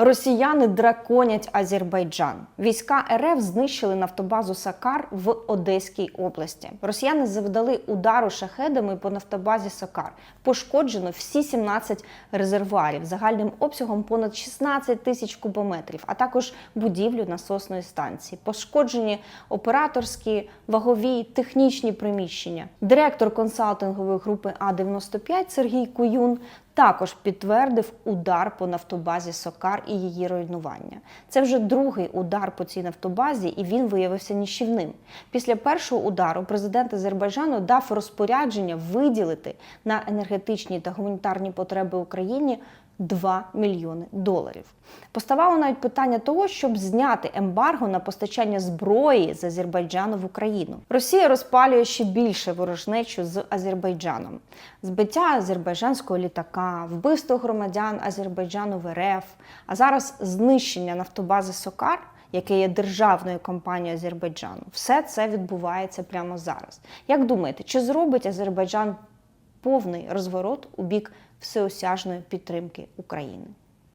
Росіяни драконять Азербайджан. Війська РФ знищили нафтобазу Сакар в Одеській області. Росіяни завдали удару шахедами по нафтобазі Сакар. Пошкоджено всі 17 резервуарів загальним обсягом понад 16 тисяч кубометрів, а також будівлю насосної станції. Пошкоджені операторські, вагові, технічні приміщення. Директор консалтингової групи А95 Сергій Куюн також підтвердив удар по нафтобазі Сокар і її руйнування. Це вже другий удар по цій нафтобазі, і він виявився ніщівним. Після першого удару президент Азербайджану дав розпорядження виділити на енергетичні та гуманітарні потреби Україні 2 мільйони доларів. Поставало навіть питання того, щоб зняти ембарго на постачання зброї з Азербайджану в Україну. Росія розпалює ще більше ворожнечу з Азербайджаном. Збиття азербайджанського літака, вбивство громадян Азербайджану в РФ, а зараз знищення нафтобази Сокар. Яке є державною компанією Азербайджану, все це відбувається прямо зараз. Як думаєте, чи зробить Азербайджан повний розворот у бік всеосяжної підтримки України?